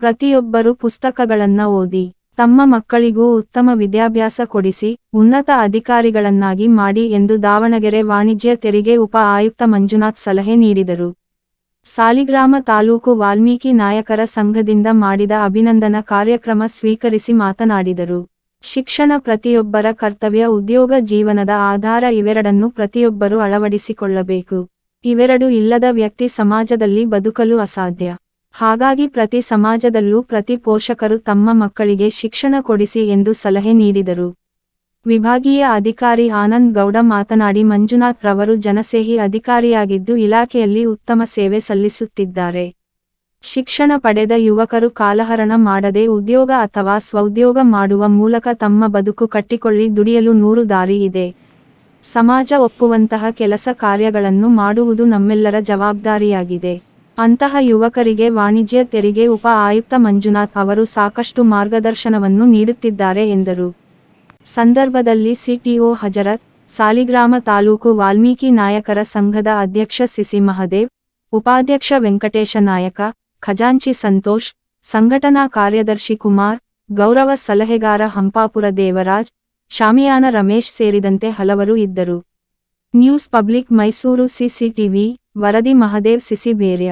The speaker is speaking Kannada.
ಪ್ರತಿಯೊಬ್ಬರು ಪುಸ್ತಕಗಳನ್ನ ಓದಿ, ತಮ್ಮ ಮಕ್ಕಳಿಗೂ ಉತ್ತಮ ವಿದ್ಯಾಭ್ಯಾಸ ಕೊಡಿಸಿ, ಉನ್ನತ ಅಧಿಕಾರಿಗಳನ್ನಾಗಿ ಮಾಡಿ ಎಂದು ದಾವಣಗೆರೆ ವಾಣಿಜ್ಯ ತೆರಿಗೆ ಉಪ ಆಯುಕ್ತ ಮಂಜುನಾಥ್ ಸಲಹೆ ನೀಡಿದರು. ಸಾಲಿಗ್ರಾಮ ತಾಲೂಕು ವಾಲ್ಮೀಕಿ ನಾಯಕರ ಸಂಘದಿಂದ ಮಾಡಿದ ಅಭಿನಂದನಾ ಕಾರ್ಯಕ್ರಮ ಸ್ವೀಕರಿಸಿ ಮಾತನಾಡಿದರು. ಶಿಕ್ಷಣ ಪ್ರತಿಯೊಬ್ಬರ ಕರ್ತವ್ಯ, ಉದ್ಯೋಗ ಜೀವನದ ಆಧಾರ ಇವೆರಡನ್ನು ಪ್ರತಿಯೊಬ್ಬರು ಅಳವಡಿಸಿಕೊಳ್ಳಬೇಕು. ಇವೆರಡು ಇಲ್ಲದ ವ್ಯಕ್ತಿ ಸಮಾಜದಲ್ಲಿ ಬದುಕಲು ಅಸಾಧ್ಯ. ಹಾಗಾಗಿ ಪ್ರತಿ ಸಮಾಜದಲ್ಲೂ ಪ್ರತಿ ಪೋಷಕರು ತಮ್ಮ ಮಕ್ಕಳಿಗೆ ಶಿಕ್ಷಣ ಕೊಡಿಸಿ ಎಂದು ಸಲಹೆ ನೀಡಿದರು. ವಿಭಾಗೀಯ ಅಧಿಕಾರಿ ಆನಂದ್ ಗೌಡ ಮಾತನಾಡಿ, ಮಂಜುನಾಥ್ ರವರು ಜನಸೇಹಿ ಅಧಿಕಾರಿಯಾಗಿದ್ದು ಇಲಾಖೆಯಲ್ಲಿ ಉತ್ತಮ ಸೇವೆ ಸಲ್ಲಿಸುತ್ತಿದ್ದಾರೆ. ಶಿಕ್ಷಣ ಪಡೆದ ಯುವಕರು ಕಾಲಹರಣ ಮಾಡದೆ ಉದ್ಯೋಗ ಅಥವಾ ಸ್ವಉದ್ಯೋಗ ಮಾಡುವ ಮೂಲಕ ತಮ್ಮ ಬದುಕು ಕಟ್ಟಿಕೊಳ್ಳಿ, ದುಡಿಯಲು ನೂರು ದಾರಿ ಇದೆ. ಸಮಾಜ ಒಪ್ಪುವಂತಹ ಕೆಲಸ ಕಾರ್ಯಗಳನ್ನು ಮಾಡುವುದು ನಮ್ಮೆಲ್ಲರ ಜವಾಬ್ದಾರಿಯಾಗಿದೆ. ಅಂತಹ ಯುವಕರಿಗೆ ವಾಣಿಜ್ಯ ತೆರಿಗೆ ಉಪ ಆಯುಕ್ತ ಮಂಜುನಾಥ್ ಅವರು ಸಾಕಷ್ಟು ಮಾರ್ಗದರ್ಶನವನ್ನು ನೀಡುತ್ತಿದ್ದಾರೆ ಎಂದರು. ಸಂದರ್ಭದಲ್ಲಿ ಸಿಟಿಒ ಹಜರತ್, ಸಾಲಿಗ್ರಾಮ ತಾಲೂಕು ವಾಲ್ಮೀಕಿ ನಾಯಕರ ಸಂಘದ ಅಧ್ಯಕ್ಷ ಸಿಸಿ ಮಹದೇವ್, ಉಪಾಧ್ಯಕ್ಷ ವೆಂಕಟೇಶ ನಾಯಕ, ಖಜಾಂಚಿ ಸಂತೋಷ್, ಸಂಘಟನಾ ಕಾರ್ಯದರ್ಶಿ ಕುಮಾರ್, ಗೌರವ ಸಲಹೆಗಾರ ಹಂಪಾಪುರ ದೇವರಾಜ್, ಶಾಮಿಯಾನ ರಮೇಶ್ ಸೇರಿದಂತೆ ಹಲವರು ಇದ್ದರು. ನ್ಯೂಸ್ ಪಬ್ಲಿಕ್ ಮೈಸೂರು ಸಿಸಿಟಿವಿ ವರದಿ ಮಹದೇವ್ ಸಿಸಿ ಬೇರ್ಯ